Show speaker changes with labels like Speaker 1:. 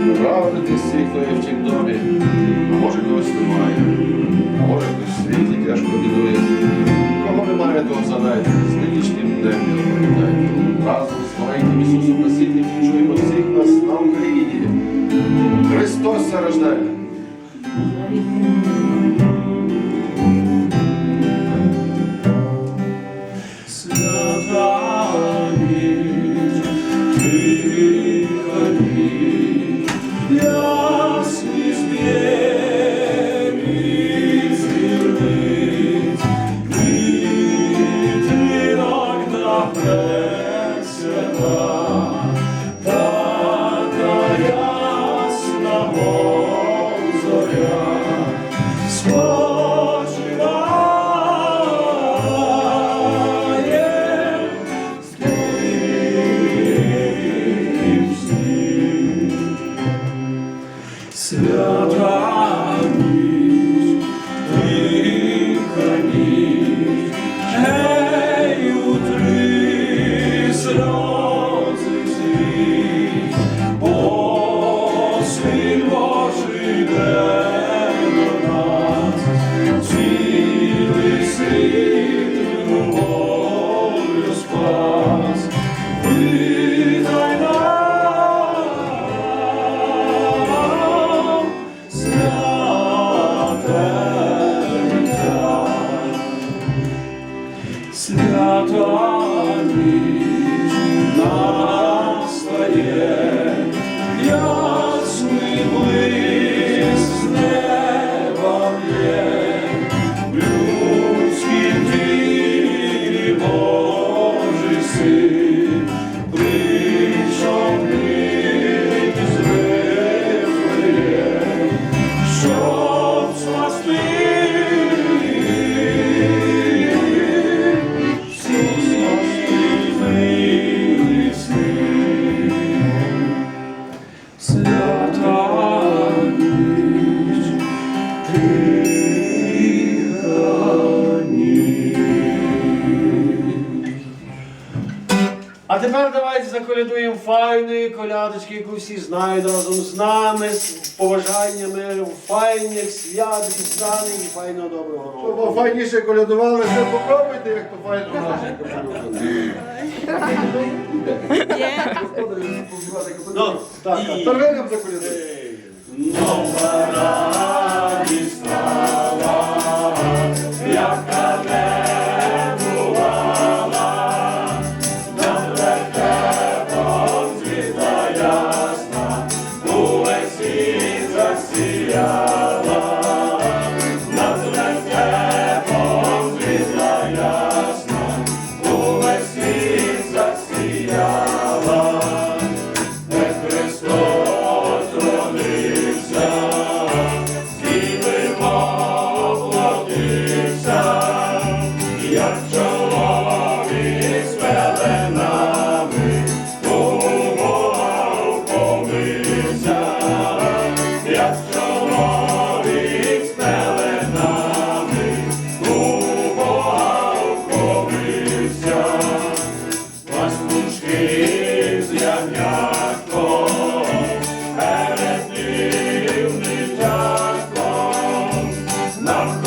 Speaker 1: Правити всіх, хто є в тім домі, а може когось немає, а може хтось в світі тяжко бідує. Кого немає, того задайте, з нинішнім днем його пам'ятайте. Разом з маленьким Ісусом Насильним чуємо всіх нас на Україні. Христос се
Speaker 2: small. Тепер давайте заколядуємо файної колядочки, яку всі знають разом з нами, з побажаннями файних свят, різдвяних і файного доброго року.
Speaker 1: Щоб файніше колядували, все попробуйте, як то файно наше.
Speaker 2: Ну, так,
Speaker 1: Торгинем заколядуємо.
Speaker 3: Нова Hallelujah. stop.